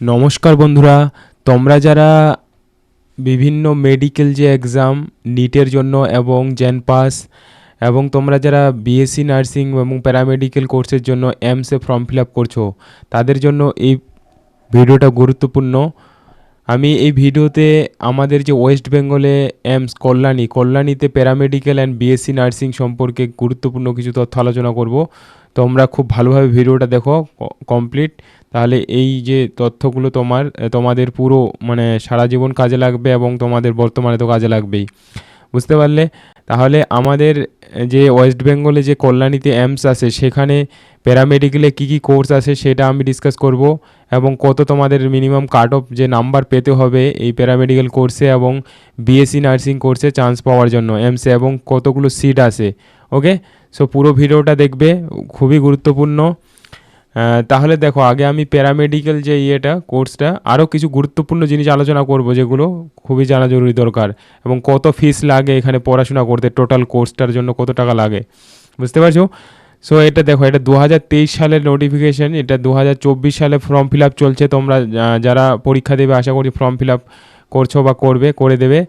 নমস্কার বন্ধুরা, তোমরা যারা বিভিন্ন মেডিকেল যে এক্সাম নিটের জন্য এবং জেন পাস এবং তোমরা যারা বিএসসি নার্সিং এবং প্যারামেডিক্যাল কোর্সের জন্য এমসে ফর্ম ফিল আপ করছ, তাদের জন্য এই ভিডিওটা গুরুত্বপূর্ণ। আমি এই ভিডিওতে আমাদের যে ওয়েস্ট বেঙ্গলে এমস কল্যাণী, কল্যাণীতে প্যারামেডিক্যাল অ্যান্ড বিএসসি নার্সিং সম্পর্কে গুরুত্বপূর্ণ কিছু তথ্য আলোচনা করব। তোমরা খুব ভালোভাবে ভিডিওটা দেখো কমপ্লিট তাহলে এই যে তথ্যগুলো তোমার তোমাদের পুরো মানে সারা জীবন কাজে লাগবে এবং তোমাদের বর্তমানে তো কাজে লাগবেই। বুঝতে পারলে? তাহলে আমাদের যে ওয়েস্ট বেঙ্গলে যে কল্যাণীতে এমস আছে, সেখানে প্যারামেডিক্যালে কী কী কোর্স আছে সেটা আমি ডিসকাস করব এবং কত তোমাদের মিনিমাম কাট অফ যে নাম্বার পেতে হবে এই প্যারামেডিক্যাল কোর্সে এবং বিএসসি নার্সিং কোর্সে চান্স পাওয়ার জন্য এমসে এবং কতগুলো সিট আছে, ওকে? সো পুরো ভিডিওটা দেখবে, খুবই গুরুত্বপূর্ণ। তাহলে দেখো, আগে আমি প্যারামেডিক্যাল যে ইয়েটা কোর্সটা আরও কিছু গুরুত্বপূর্ণ জিনিস আলোচনা করব, যেগুলো খুবই জানা জরুরি দরকার, এবং কত ফিস লাগে এখানে পড়াশোনা করতে টোটাল কোর্সটার জন্য কত টাকা লাগে, বুঝতে পারছ? সো এটা দেখো, এটা দু হাজার তেইশ সালের নোটিফিকেশন এটা দু হাজার চব্বিশ সালে ফর্ম ফিল চলছে, তোমরা যারা পরীক্ষা দেবে, আশা করি ফর্ম ফিল করছ বা করবে, করে দেবে।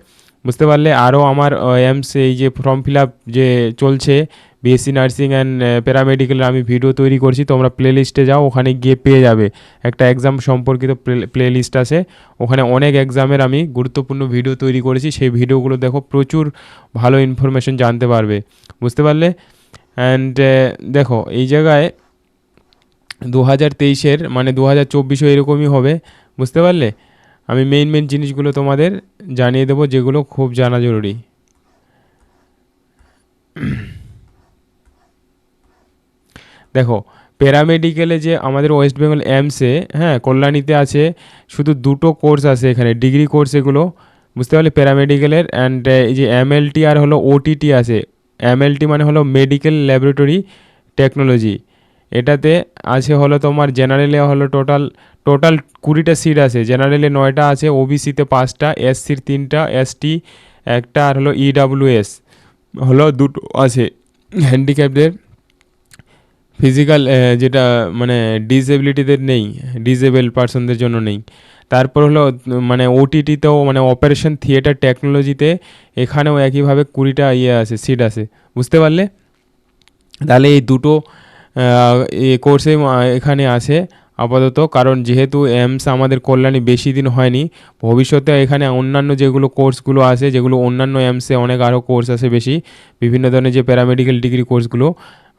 বুঝতে পারলে আরও আমার এমস এই যে ফর্ম ফিল আপ যে চলছে বিএসসি নার্সিং অ্যান্ড প্যারামেডিক্যালের আমি ভিডিও তৈরি করছি, তোমরা প্লে লিস্টে যাও, ওখানে গিয়ে পেয়ে যাবে। একটা এক্সাম সম্পর্কিত প্লে লিস্ট আছে, ওখানে অনেক এক্সামের আমি গুরুত্বপূর্ণ ভিডিও তৈরি করেছি, সেই ভিডিওগুলো দেখো, প্রচুর ভালো ইনফরমেশন জানতে পারবে। বুঝতে পারলে? অ্যান্ড দেখো, এই জায়গায় দু হাজার তেইশের মানে দু হাজার চব্বিশও এরকমই হবে, বুঝতে পারলে? আমি মেইন মেইন জিনিসগুলো তোমাদের জানিয়ে দেবো, যেগুলো খুব জানা জরুরি। দেখো প্যারামেডিক্যালে যে আমাদের ওয়েস্ট বেঙ্গল এমসে হ্যাঁ কল্যাণীতে আছে, শুধু দুটো কোর্স আছে এখানে ডিগ্রি কোর্স এগুলো, বুঝতে পারলে প্যারামেডিক্যালের অ্যান্ড এই যে এমএলটি আর হলো ওটিটি আছে। এমএলটি মানে হলো মেডিকেল ল্যাবরেটরি টেকনোলজি এটাতে আছে হলো তোমার জেনারেলে হলো টোটাল টোটাল কুড়িটা সিট আছে। জেনারেলে নয়টা আছে ওবিসিতে পাঁচটা এসসির তিনটা এসটি একটা আর হলো ইডাব্লিউএস হলো দুটো আছে হ্যান্ডিক্যাপদের ফিজিক্যাল যেটা মানে ডিসেবিলিটিদের নেই ডিসেবল পার্সনদের জন্য নেই। তারপর হলো মানে ওটিটিতেও মানে অপারেশন থিয়েটার টেকনোলজিতে এখানেও একইভাবে কুড়িটা ইয়ে আছে সিট আছে। বুঝতে পারলে? তাহলে এই দুটো কোর্সে এখানে আছে আপাতত। কারণ যেহেতু এমস আমাদের কল্যাণী বেশি দিন হয়নি, ভবিষ্যতে এখানে অন্যান্য যেগুলো কোর্সগুলো আছে, যেগুলো অন্যান্য এমসে অনেক আরও কোর্স আছে বেশি, বিভিন্ন ধরনের যে প্যারামেডিক্যাল ডিগ্রি কোর্সগুলো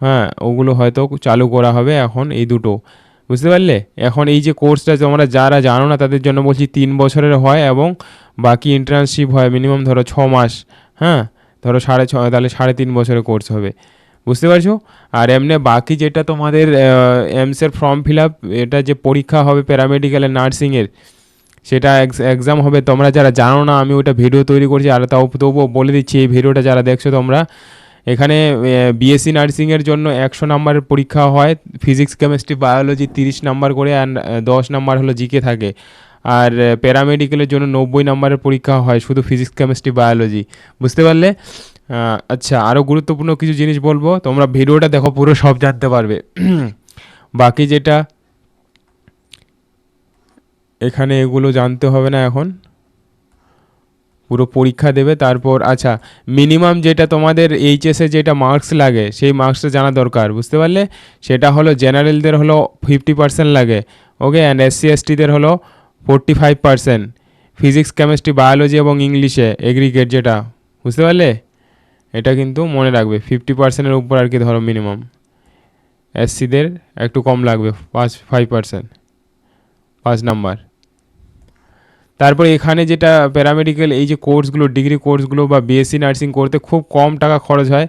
হ্যাঁ ওগুলো হয়তো চালু করা হবে এখন এই দুটো। বুঝতে পারলে? এখন এই যে কোর্সটা তোমরা যারা জানো না, তাদের জন্য বলছি তিন বছরের হয় এবং বাকি ইন্টার্নশিপ হয় মিনিমাম ধরো ছ মাস হ্যাঁ? ধরো সাড়ে ছ, তাহলে সাড়ে তিন বছরের কোর্স হবে। বুঝতে পারছ? আর এমনি বাকি যেটা তোমাদের এমসের ফর্ম ফিল আপ এটা যে পরীক্ষা হবে প্যারামেডিক্যালের নার্সিংয়ের সেটা এক্সাম হবে। তোমরা যারা জানো না, আমি ওটা ভিডিও তৈরি করছি, আর তাও তবুও বলে দিচ্ছি, এই ভিডিওটা যারা দেখছ তোমরা, এখানে বিএসসি নার্সিংয়ের জন্য একশো নাম্বারের পরীক্ষা হয় ফিজিক্স কেমিস্ট্রি বায়োলজি তিরিশ নাম্বার করে অ্যান্ড দশ নাম্বার হলো জিকে থাকে। আর প্যারামেডিক্যালের জন্য নব্বই নাম্বারের পরীক্ষা হয়, শুধু ফিজিক্স কেমিস্ট্রি বায়োলজি বুঝতে পারলে? আচ্ছা আরও গুরুত্বপূর্ণ কিছু জিনিস বলব? তোমরা ভিডিওটা দেখো, পুরো সব জানতে পারবে। বাকি যেটা, এখানে এগুলো জানতে হবে না এখন। পুরো পরীক্ষা দেবে, তারপর আচ্ছা মিনিমাম যেটা তোমাদের এইচএসে যেটা মার্কস লাগে, সেই মার্কসটা জানা দরকার, বুঝতে পারলে? সেটা হলো জেনারেলদের হলো ফিফটি পার্সেন্ট লাগে ওকে অ্যান্ড এসসি এসটিদের হলো forty five percent physics chemistry biology এবং ইংলিশে এগ্রিগেট যেটা, বুঝতে পারলে? এটা কিন্তু মনে রাখবে ফিফটি পার্সেন্টের উপর আর কি ধরো মিনিমাম এসসিদের একটু কম লাগবে, পাঁচ ফাইভ পার্সেন্ট পাঁচ নাম্বার। তারপর এখানে যেটা প্যারামেডিক্যাল এই যে কোর্সগুলো ডিগ্রি কোর্সগুলো বা বিএসসি নার্সিং করতে খুব কম টাকা খরচ হয়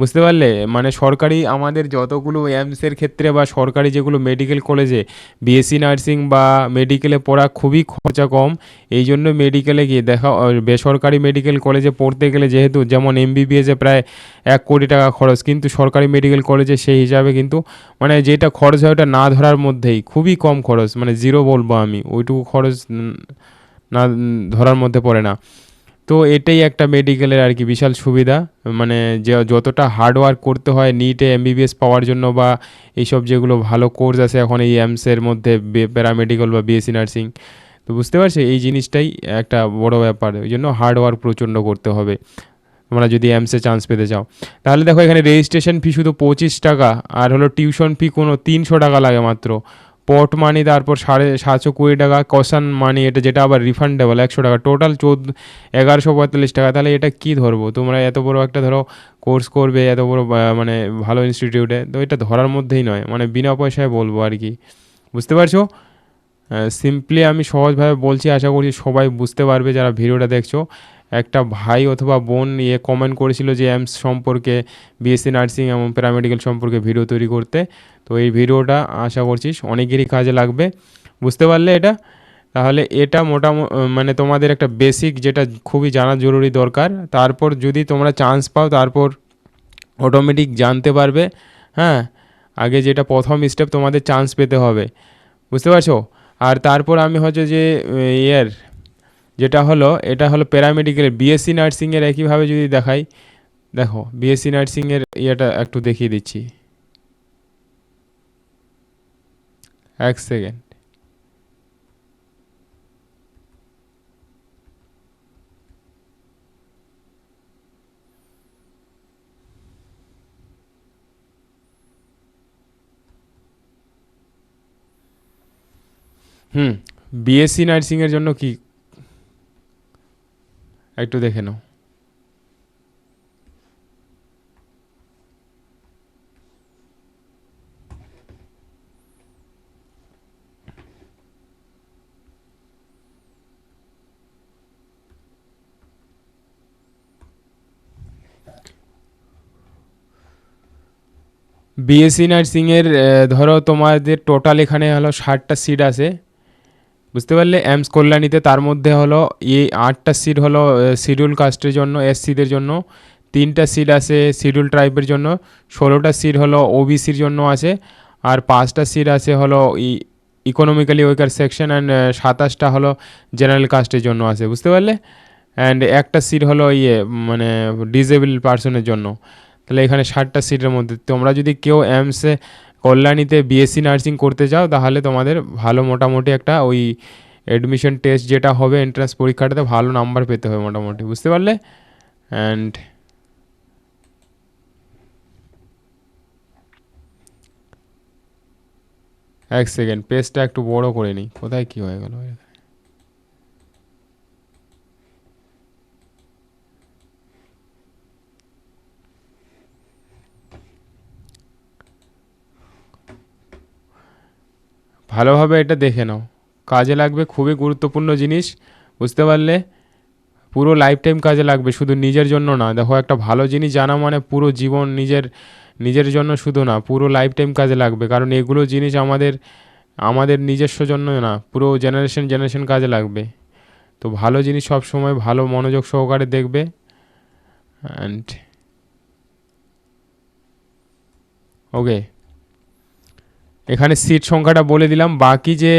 বুঝতে পারলে? মানে সরকারি আমাদের যতগুলো এমসের ক্ষেত্রে বা সরকারি যেগুলো মেডিকেল কলেজে বিএসসি নার্সিং বা মেডিকেলে পড়া খুবই খরচা কম, এই জন্য মেডিকেলে গিয়ে দেখা বেসরকারি মেডিকেল কলেজে পড়তে গেলে যেহেতু যেমন এমবিবিএসে প্রায় এক কোটি টাকা খরচ, কিন্তু সরকারি মেডিকেল কলেজে সেই হিসাবে কিন্তু মানে যেটা খরচ হয় ওটা না ধরার মধ্যেই খুবই কম খরচ মানে জিরো বলব আমি, ওইটুকু খরচ না ধরার মধ্যে পড়ে না। তো এটাই একটা মেডিকেলের আর কি বিশাল সুবিধা। মানে যে যতটা হার্ডওয়ার্ক করতে হয় নিটে এমবিবিএস পাওয়ার জন্য বা এইসব যেগুলো ভালো কোর্স আছে এখন এই এমসের মধ্যে প্যারামেডিক্যাল বা বিএসসি নার্সিং তো বুঝতে পারছি? এই জিনিসটাই একটা বড় ব্যাপার। ওই জন্য হার্ড ওয়ার্ক প্রচণ্ড করতে হবে। তোমরা যদি এমসে চান্স পেতে চাও। তাহলে দেখো এখানে রেজিস্ট্রেশন ফি শুধু পঁচিশ টাকা, আর হলো টিউশন ফি কোনো তিনশো টাকা লাগে মাত্র। পট মানি তারপর সাড়ে সাতশো কুড়ি টাকা কশান মানি এটা যেটা আবার রিফান্ডেবল একশো টাকা। টোটাল চোদ্দ এগারোশো পঁয়তাল্লিশ টাকা। তাহলে এটা কী ধরবো? তোমরা এত বড় একটা ধরো কোর্স করবে, এত বড় মানে ভালো ইনস্টিটিউটে তো এটা ধরার মধ্যেই নয়। মানে বিনা পয়সায় বলব আর কি। বুঝতে পারছ? সিম্পলি আমি সহজভাবে বলছি, আশা করছি সবাই বুঝতে পারবে, যারা ভিডিওটা দেখছ। একটা ভাই অথবা বোন ইয়ে কমেন্ট করেছিল যে এমস সম্পর্কে বিএসসি নার্সিং এবং প্যারামেডিক্যাল সম্পর্কে ভিডিও তৈরি করতে। তো এই ভিডিওটা আশা করছিস অনেকেরই কাজে লাগবে। বুঝতে পারলে এটা? তাহলে এটা মোটামুটি মানে তোমাদের একটা বেসিক যেটা খুবই জানা জরুরি দরকার। তারপর যদি তোমরা চান্স পাও, তারপর অটোমেটিক জানতে পারবে হ্যাঁ? আগে যেটা প্রথম স্টেপ তোমাদের চান্স পেতে হবে। বুঝতে পারছ? আর তারপর আমি হচ্ছে যে ইয়ের যেটা হলো, এটা হলো প্যারামেডিক্যালের বিএসসি নার্সিংয়ের একইভাবে যদি দেখাই, দেখো বিএসসি নার্সিংয়ের ইয়েটা একটু দেখিয়ে দিচ্ছি। এক সেকেন্ড। হুম বিএসসি নার্সিংয়ের জন্য কি একটু দেখে নাও। বিএসসি নার্সিংয়ের ধরো তোমাদের টোটাল এখানে হলো ষাটটা সিট আছে। বুঝতে পারলে, এমস কল্যাণীতে তার মধ্যে হলো এই আটটা সিট হলো শিডিউল কাস্টের জন্য এসসিদের জন্য, তিনটা সিট আছে শিডিউল ট্রাইবের জন্য, ষোলোটা সিট হলো ওবিসির জন্য আছে, আর পাঁচটা সিট আছে হলো ইকোনমিক্যালি ওয়েকার সেকশন অ্যান্ড সাতাশটা হলো জেনারেল কাস্টের জন্য আছে, বুঝতে পারলে? অ্যান্ড একটা সিট হলো ইয়ে মানে ডিসেবল পার্সনের জন্য। তাহলে এখানে ষাটটা সিটের মধ্যে, তোমরা যদি কেউ এমসে কল্যাণীতে বিএসসি নার্সিং করতে চাও তাহলে তোমাদের ভালো মোটামুটি একটা ওই অ্যাডমিশন টেস্ট যেটা হবে এন্ট্রান্স পরীক্ষাটাতে ভালো নাম্বার পেতে হবে মোটামুটি, বুঝতে পারলে? অ্যান্ড এক সেকেন্ড পেজটা একটু বড় করে নিই, কোথায় কী হয়ে গেল? ভালোভাবে এটা দেখে নাও। কাজে লাগবে খুবই গুরুত্বপূর্ণ জিনিস, বুঝতে পারলে? পুরো লাইফ টাইম কাজে লাগবে, শুধু নিজের জন্য না। দেখো, একটা ভালো জিনিস জানা মানে পুরো জীবন নিজের নিজের জন্য শুধু না, পুরো লাইফ টাইম কাজে লাগবে। কারণ এগুলো জিনিস আমাদের আমাদের নিজস্ব জন্য না, পুরো জেনারেশন জেনারেশন কাজে লাগবে। তো ভালো জিনিস সব সময় ভালো মনোযোগ সহকারে দেখবে। অ্যান্ড ওকে এখানে সিট সংখ্যাটা বলে দিলাম। বাকি যে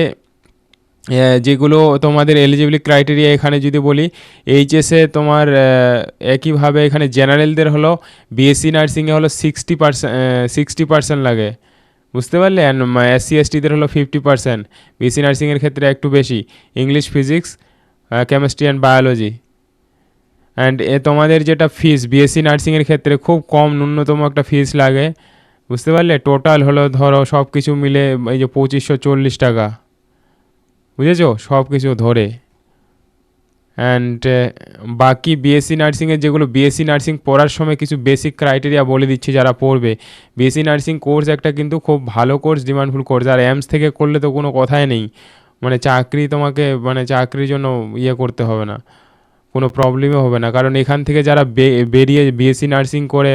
যেগুলো তোমাদের এলিজিবিলি ক্রাইটেরিয়া এখানে যদি বলি এইচএসে তোমার একইভাবে এখানে জেনারেলদের হলো বিএসসি নার্সিংয়ে হলো সিক্সটি পার্সেন্ট সিক্সটি পার্সেন্ট লাগে। বুঝতে পারলে? অ্যান্ড এসসি এসটিদের হলো ফিফটি পার্সেন্ট বিএসসি নার্সিংয়ের ক্ষেত্রে একটু বেশি। English physics chemistry and biology and এ, তোমাদের যেটা ফিস বিএসসি নার্সিংয়ের ক্ষেত্রে খুব কম, ন্যূনতম একটা ফিস লাগে। বুঝতে পারলে? টোটাল হলো ধরো সব কিছু মিলে এই যে পঁচিশশো চল্লিশ টাকা। বুঝেছ? সব কিছু ধরে অ্যান্ড বাকি বিএসসি নার্সিংয়ের যেগুলো বিএসসি নার্সিং পড়ার সময় কিছু বেসিক ক্রাইটেরিয়া বলে দিচ্ছি যারা পড়বে। বিএসসি নার্সিং কোর্স একটা কিন্তু খুব ভালো কোর্স ডিমান্ডফুল কোর্স আর এমস থেকে করলে তো কোনো কথাই নেই। মানে চাকরি তোমাকে মানে চাকরির জন্য ইয়ে করতে হবে না। কোনো প্রবলেমই হবে না। কারণ এখান থেকে যারা বেরিয়ে বিএসসি নার্সিং করে,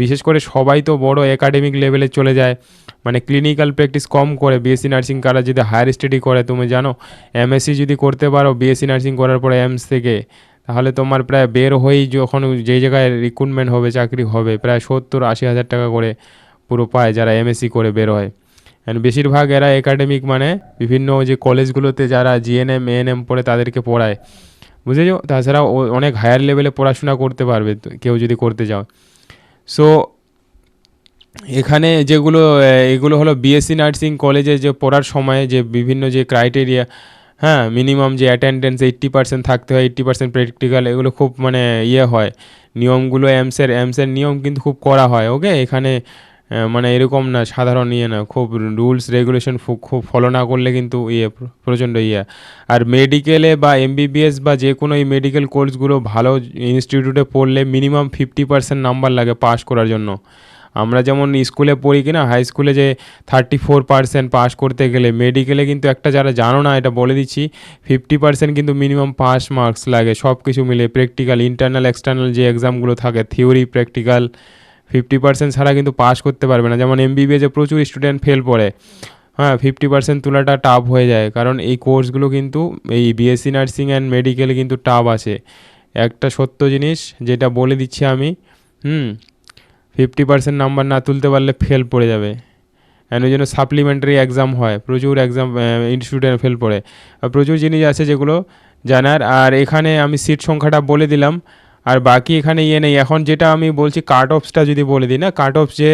বিশেষ করে সবাই তো বড় একাডেমিক লেভেলে চলে যায় মানে ক্লিনিক্যাল প্র্যাকটিস কম করে বিএসসি নার্সিং কারা যদি হায়ার স্টাডি করে, তুমি জানো এমএসসি যদি করতে পারো বিএসসি নার্সিং করার পরে এমস থেকে, তাহলে তোমার প্রায় বের হয়েই যখন যেই জায়গায় রিক্রুটমেন্ট হবে, চাকরি হবে, প্রায় সত্তর আশি হাজার টাকা করে পুরো পায় যারা এমএসসি করে বের হয়। অ্যান্ড বেশিরভাগ এরা একাডেমিক মানে বিভিন্ন যে কলেজগুলোতে যারা জিএনএম এএনএম পড়ে তাদেরকে পড়ায়। বুঝেছ? তাছাড়া অনেক হায়ার লেভেলে পড়াশোনা করতে পারবে কেউ যদি করতে চাও। সো এখানে যেগুলো এগুলো হলো বিএসসি নার্সিং কলেজে যে পড়ার সময় যে বিভিন্ন যে ক্রাইটেরিয়া হ্যাঁ মিনিমাম যে অ্যাটেন্ডেন্স এইট্টি পার্সেন্ট থাকতে হয় এইট্টি পার্সেন্ট প্র্যাকটিক্যাল এগুলো খুব মানে ইয়ে হয়। নিয়মগুলো এমসের এমসের নিয়ম কিন্তু খুব করা হয় ওকে এখানে মানে এরকম না, সাধারণ ইয়ে না, খুব রুলস রেগুলেশন খুব ফলো না করলে কিন্তু ইয়ে প্রচণ্ড ইয়ে। আর মেডিকেলে বা এমবিবিএস বা যে কোনো এই মেডিকেল কোর্সগুলো ভালো ইনস্টিটিউটে পড়লে মিনিমাম ফিফটি পার্সেন্ট নাম্বার লাগে পাস করার জন্য। আমরা যেমন স্কুলে পড়ি কি না হাই স্কুলে যে থার্টি ফোর পার্সেন্ট পাস করতে গেলে মেডিকেলে কিন্তু একটা যারা জানো না, এটা বলে দিচ্ছি ফিফটি পার্সেন্ট কিন্তু মিনিমাম পাস মার্কস লাগে সব কিছু মিলে প্র্যাকটিক্যাল ইন্টারনাল এক্সটার্নাল যে এক্সামগুলো থাকে থিওরি প্র্যাকটিক্যাল ফিফটি পার্সেন্ট ছাড়া কিন্তু পাস করতে পারবে না। যেমন এমবিবিএসে প্রচুর স্টুডেন্ট ফেল পড়ে হ্যাঁ ফিফটি পার্সেন্ট তোলাটা টাফ হয়ে যায়। কারণ এই কোর্সগুলো কিন্তু, এই বিএসসি নার্সিং অ্যান্ড মেডিকেলে কিন্তু টাফ আছে। একটা সত্য জিনিস, যেটা বলে দিচ্ছি আমি, হুম ফিফটি পার্সেন্ট নাম্বার না তুলতে পারলে ফেল পড়ে যাবে। অ্যান্ড ওই জন্য সাপ্লিমেন্টারি এক্সাম হয়। প্রচুর এক্সাম স্টুডেন্ট ফেল পড়ে। প্রচুর জিনিস আছে যেগুলো জানার। আর এখানে আমি সিট সংখ্যাটা বলে দিলাম। আর বাকি এখানে ইয়ে নেই। এখন যেটা আমি বলছি কাট অফসটা যদি বলে দিই না কাট অফ যে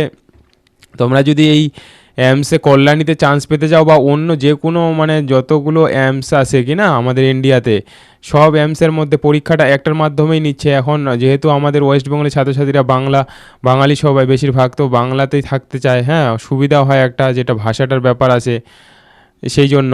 তোমরা যদি এই অ্যামসে কল্যাণীতে চান্স পেতে যাও বা অন্য যে কোনো মানে যতগুলো এমস আছে কি না আমাদের ইন্ডিয়াতে সব অ্যামসের মধ্যে পরীক্ষাটা একটার মাধ্যমেই নিচ্ছে। এখন যেহেতু আমাদের ওয়েস্ট বেঙ্গলের ছাত্রছাত্রীরা বাংলা, বাঙালি সবাই বেশিরভাগ, তো বাংলাতেই থাকতে চায়। হ্যাঁ সুবিধা হয় একটা, যেটা ভাষাটার ব্যাপার আছে, সেই জন্য।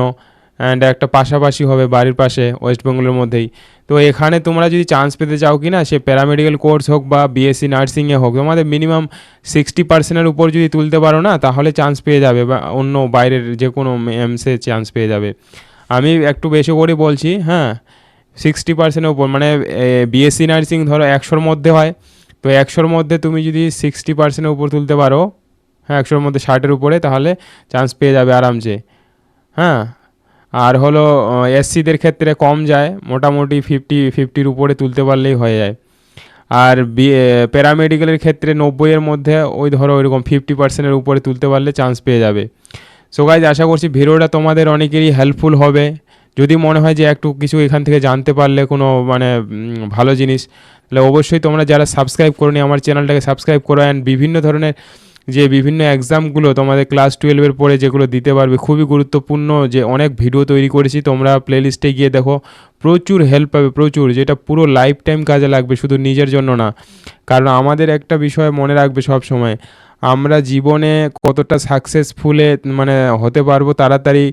অ্যান্ড একটা পাশাপাশি হবে বাড়ির পাশে ওয়েস্ট বেঙ্গলের মধ্যেই। তো এখানে তোমরা যদি চান্স পেতে চাও কি না সে প্যারামেডিক্যাল কোর্স হোক বা বিএসসি নার্সিংয়ে হোক, তোমাদের মিনিমাম সিক্সটি পার্সেন্টের উপর যদি তুলতে পারো না, তাহলে চান্স পেয়ে যাবে বা অন্য বাইরের যে কোনো এমসে চান্স পেয়ে যাবে। আমি একটু বেশি করে বলছি হ্যাঁ সিক্সটি পার্সেন্টের উপর মানে বিএসসি নার্সিং ধরো একশোর মধ্যে হয়। তো একশোর মধ্যে তুমি যদি সিক্সটি পার্সেন্টের উপর তুলতে পারো হ্যাঁ একশোর মধ্যে ষাটের উপরে, তাহলে চান্স পেয়ে যাবে আরামসে। হ্যাঁ আর হলো এসসিদের ক্ষেত্রে কম যায়, মোটামুটি ফিফটি ফিফটির উপরে তুলতে পারলেই হয়ে যায়। আর বি প্যারামেডিক্যালের ক্ষেত্রে নব্বইয়ের মধ্যে ওই ধরো ওইরকম ফিফটি পার্সেন্টের উপরে তুলতে পারলে চান্স পেয়ে যাবে। সো গাইজ আশা করছি ভিডিওটা তোমাদের অনেকেরই হেল্পফুল হবে। যদি মনে হয় যে একটু কিছু এখান থেকে জানতে পারলে কোনো মানে ভালো জিনিস, তাহলে অবশ্যই তোমরা যারা সাবস্ক্রাইব করোনি, আমার চ্যানেলটাকে সাবস্ক্রাইব করো। অ্যান্ড বিভিন্ন ধরনের যে বিভিন্ন এক্সামগুলো তোমাদের ক্লাস টুয়েলভের পরে যেগুলো দিতে পারবে, খুবই গুরুত্বপূর্ণ যে অনেক ভিডিও তৈরি করেছি, তোমরা প্লেলিস্টে গিয়ে দেখো। প্রচুর হেল্প পাবে, প্রচুর, যেটা পুরো লাইফ টাইম কাজে লাগবে, শুধু নিজের জন্য না। কারণ আমাদের একটা বিষয় মনে রাখবে সব সময় আমরা জীবনে কতটা সাকসেসফুলে মানে হতে পারব তাড়াতাড়ি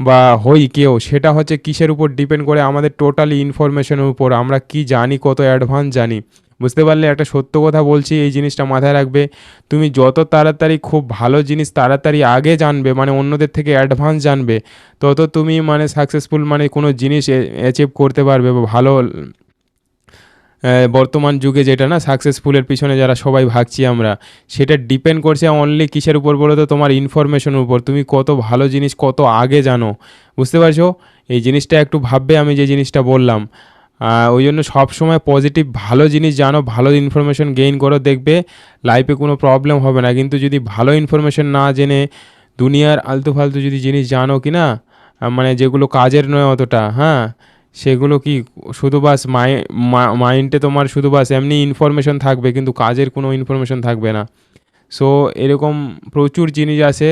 বা হই কেউ, সেটা হচ্ছে কিসের উপর ডিপেন্ড করে আমাদের টোটালি ইনফরমেশনের উপর, আমরা কি জানি, কত অ্যাডভান্স জানি। বুঝতে পারলে একটা সত্য কথা বলছি, এই জিনিসটা মাথায় রাখবে। তুমি যত তাড়াতাড়ি খুব ভালো জিনিস তাড়াতাড়ি আগে জানবে মানে অন্যদের থেকে অ্যাডভান্স জানবে, তত তুমি মানে সাকসেসফুল মানে কোনো জিনিস অ্যাচিভ করতে পারবে, বা ভালো বর্তমান যুগে যেটা না সাকসেসফুলের পিছনে যারা সবাই ভাগছি আমরা, সেটা ডিপেন্ড করছে অনলি কিসের উপর বলো তো? তোমার ইনফরমেশনের উপর। তুমি কত ভালো জিনিস কত আগে জানো, বুঝতে পারছ? এই জিনিসটা একটু ভাববে, আমি যে জিনিসটা বললাম। ওই জন্য সবসময় পজিটিভ ভালো জিনিস জানো, ভালো ইনফরমেশন গেইন করো, দেখবে লাইফে কোনো প্রবলেম হবে না। কিন্তু যদি ভালো ইনফরমেশন না জেনে দুনিয়ার আলতু ফালতু যদি জিনিস জানো কি না মানে যেগুলো কাজের নয় অতটা হ্যাঁ সেগুলো কি শুধু বাস মাই মাইন্ডে তোমার শুধু বাস এমনি ইনফরমেশন থাকবে, কিন্তু কাজের কোনো ইনফরমেশন থাকবে না। সো এরকম প্রচুর জিনিস আছে,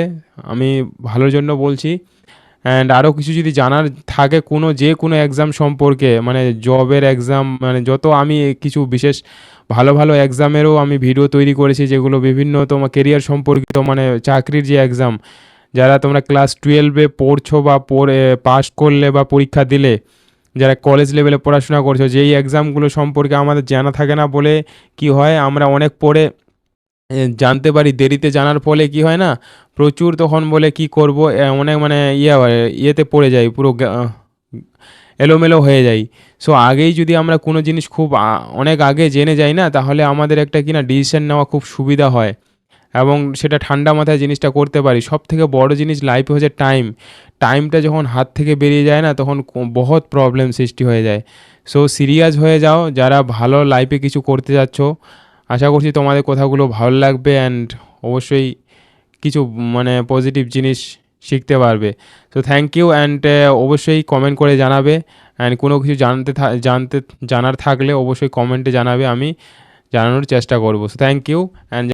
আমি ভালোর জন্য বলছি। অ্যান্ড আরও কিছু যদি জানার থাকে কোনো, যে কোনো এক্সাম সম্পর্কে মানে জবের এক্সাম মানে যত আমি কিছু বিশেষ ভালো ভালো এক্সামেরও আমি ভিডিও তৈরি করেছি, যেগুলো বিভিন্ন তোমার কেরিয়ার সম্পর্কিত মানে চাকরির যে এক্সাম যারা তোমরা ক্লাস টুয়েলভে পড়ছো বা পড়ে পাস করলে বা পরীক্ষা দিলে, যারা কলেজ লেভেলে পড়াশোনা করছ, যেই এক্সামগুলো সম্পর্কে আমাদের জানা থাকে না বলে কি হয়, আমরা অনেক পড়ে জানতে পারি দেরিতে জানার ফলে কি হয় না? প্রচুর তখন বলে কি করব? অনেক মানে ইয়ে ইয়েতে পড়ে যাই, পুরো এলোমেলো হয়ে যাই। সো আগেই যদি আমরা কোনো জিনিস খুব অনেক আগে জেনে যাই না, তাহলে আমাদের একটা কিনা ডিসিশন নেওয়া খুব সুবিধা হয়। এবং সেটা ঠান্ডা মাথায় জিনিসটা করতে পারি। সব থেকে বড় জিনিস লাইফে হচ্ছে টাইম টাইমটা যখন হাত থেকে বেরিয়ে যায় না, তখন বহুত প্রবলেম সৃষ্টি হয়ে যায়। সো সিরিয়াস হয়ে যাও, যারা ভালো লাইফে কিছু করতে যাচ্ছ আশা করছি তোমাদের কথাগুলো ভালো লাগবে অ্যান্ড অবশ্যই কিছু মানে পজিটিভ জিনিস শিখতে পারবে। তো থ্যাংক ইউ অ্যান্ড অবশ্যই কমেন্ট করে জানাবে। অ্যান্ড কোনো কিছু জানতে জানতে, জানার থাকলে অবশ্যই কমেন্টে জানাবে, আমি জানানোর চেষ্টা করব। So thank you and